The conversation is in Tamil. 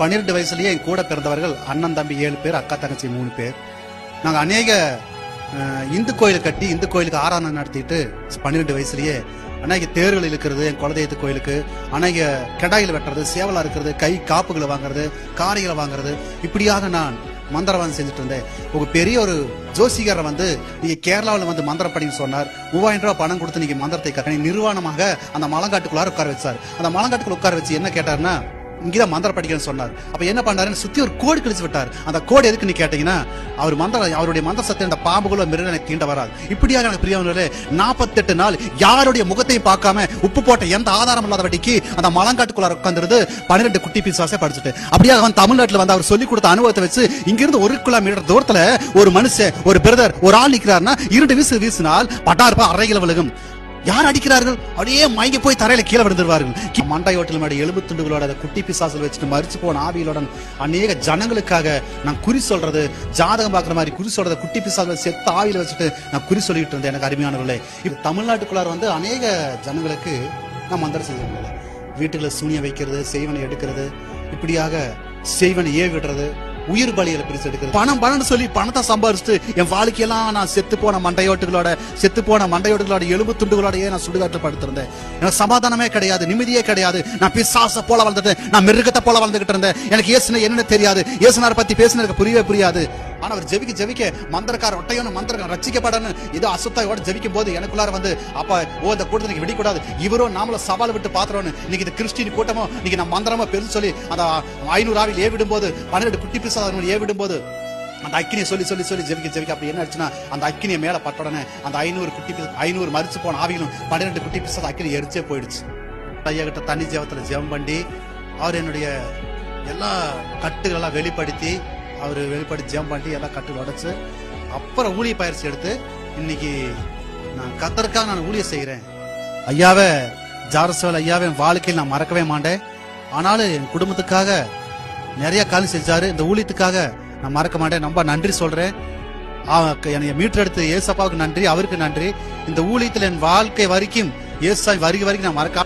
பன்னிரெண்டு வயசுலயே என் கூட பிறந்தவர்கள் அண்ணன் தம்பி ஏழு பேர் அக்கா தங்கச்சி மூணு பேர். நாங்கள் அநேக இந்து கோயில் கட்டி இந்து கோயிலுக்கு ஆராதனை நடத்திட்டு பன்னிரெண்டு வயசுலயே அநேக தேர்கள் இழுக்கிறது என் குலதெய்வத்து கோயிலுக்கு. அநேக கெடாயில் வெட்டுறது சேவலா இருக்கிறது கை காப்புகளை வாங்குறது காரைகளை வாங்குறது. இப்படியாக நான் மந்திரவாதம் செஞ்சுட்டு இருந்தேன். ஒரு பெரிய ஒரு ஜோசிகரை வந்து நீங்க கேரளாவில் வந்து மந்திரம் படின்னு சொன்னார். மூவாயிரம் ரூபாய் பணம் கொடுத்து நீங்க மந்திரத்தை கட்டணி நிர்வாணமாக அந்த மலங்காட்டுக்குள்ளார உட்கார வச்சார். அந்த மலங்காட்டுக்குள்ள உட்கார வச்சு என்ன கேட்டாருன்னா இங்கதான் மந்திரம் படிக்கிறேன்னு சொன்னார். அப்ப என்ன பண்ணாருன்னு சுத்தி ஒரு கோடு கிழிச்சு விட்டார். அந்த கோடு எதுக்கு நீ கேட்டீங்கன்னா அவர் மந்திரம் அவருடைய மந்திர சத்தை அந்த பாம்புகளோ மிருகனை தீண்ட வராது. இப்படியாக எனக்கு பிரியவர்களே நாற்பத்தெட்டு நாள் யாருடைய முகத்தையும் பார்க்காம உப்பு போட்ட எந்த ஆதாரம் இல்லாத வட்டிக்கு அந்த மலங்காட்டுக்குள்ளார உட்காந்துருந்து பன்னிரெண்டு குட்டி பீசாசே படிச்சுட்டு அப்படியே அவன் தமிழ்நாட்டுல வந்து அவர் சொல்லி கொடுத்த அனுபவத்தை வச்சு இங்கிருந்து ஒரு கிலோமீட்டர் தூரத்துல ஒரு மனுஷன் ஒரு பிரதர் ஒரு ஆள் நிக்கிறாருன்னா இருண்டு வீசு வீசினால் பட்டாருப்பா அறைகளை விழுகும். யார் அடிக்கிறார்கள்? அப்படியே மயங்கி போய் தரையில கீழே விழுந்துருவார்கள். மண்டை ஓட்டல் மாடி எலும்பு துண்டுகளோட குட்டி பிசாசல் வச்சுட்டு மறிச்சு போன ஆவிகளுடன் அநேக ஜனங்களுக்காக நான் குறி சொல்றது ஜாதகம் பார்க்குற மாதிரி குறி சொல்றத குட்டி பிசாசில் செத்த ஆவியில் வச்சுட்டு நான் குறி சொல்லிட்டு இருந்தேன் எனக்கு அருமையானவர்களே. இப்போ தமிழ்நாட்டுக்குள்ளார வந்து அநேக ஜனங்களுக்கு நான் மந்திரம் முடியல வீட்டுல சூனியம் வைக்கிறது செய்வனை எடுக்கிறது இப்படியாக செய்வனை ஏவிடுறது உயிர் பலியில பிரிச்செடுக்கிறது பணம் பணம்னு சொல்லி பணத்தை சம்பாரிச்சுட்டு என் வாழ்க்கையெல்லாம் நான் செத்து போன மண்டையோட்டுகளோட செத்து போன மண்டையோட்டுகளோட எலும்பு துண்டுகளோடயே நான் சுடுகாட்டு படுத்திருந்தேன் எனக்கு சமாதானமே கிடையாது நிம்மதியே கிடையாது. நான் பிசாச போல வளர்ந்துட்டேன் நான் மிருகத்தை போல வளர்ந்துகிட்டு இருந்தேன். எனக்கு இயேசுனா என்னன்னு தெரியாது. இயேசுனார் பத்தி பேசுனதுக்கு புரியவே புரியாது. ஆனால் அவர் ஜெபிக்க ஜெபிக்க மந்திரக்கார ஒட்டையோன்னு மந்திரக்கார ரச்சிக்கப்படன்னு ஏதோ அசுத்தாயோட ஜெபிக்கும் போது எனக்குள்ளார வந்து அப்பா ஓ இந்த கூட்டத்தை நீங்க விடக்கூடாது. இவரும் நாமளும் சவால் விட்டு பாத்துறோன்னு இன்னைக்கு இந்த கிறிஸ்டின் கூட்டமோ இன்னைக்கு நான் மந்திரமா பெருசு சொல்லி அந்த ஐநூறு ஆவில் ஏவிடும் போது பன்னிரெண்டு குட்டி பிசாதவர்கள் ஏவிடும் போது அந்த அக்கினியை சொல்லி சொல்லி சொல்லி ஜெபிக்க ஜெபிக்க அப்படி என்ன ஆச்சுன்னா அந்த அக்கினியை மேல பட்டோடனே அந்த ஐநூறு குட்டி ஐநூறு மரிச்சு போன ஆவிகளும் பன்னிரெண்டு குட்டி பிசாத அக்கினி எரிச்சே போயிடுச்சு. ஐயா கிட்ட தண்ணி ஜெபத்துல ஜெபம் பண்ணி அவர் என்னுடைய எல்லா கட்டுகளெல்லாம் வெளிப்படுத்தி அவர் வெளிப்படுத்தி ஜெபம் பண்ணி எல்லாம் கட்டு உடைச்சு அப்புறம் ஊழிய பயிற்சி எடுத்து இன்னைக்கு நான் கத்தருக்காக நான் ஊழிய செய்கிறேன். ஐயாவை ஜாரசோல் ஐயாவே என் வாழ்க்கையில் நான் மறக்கவே மாட்டேன். ஆனாலும் என் குடும்பத்துக்காக நிறைய காலம் செஞ்சாரு. இந்த ஊழியத்துக்காக நான் மறக்க மாட்டேன். ரொம்ப நன்றி சொல்றேன். ஆ, மீட்டெடுத்து மீட்டர் எடுத்து ஏசப்பாவுக்கு நன்றி அவருக்கு நன்றி. இந்த ஊழியத்தில் என் வாழ்க்கை வரைக்கும் ஏசாய் வருகை வரைக்கும் நான் மறக்க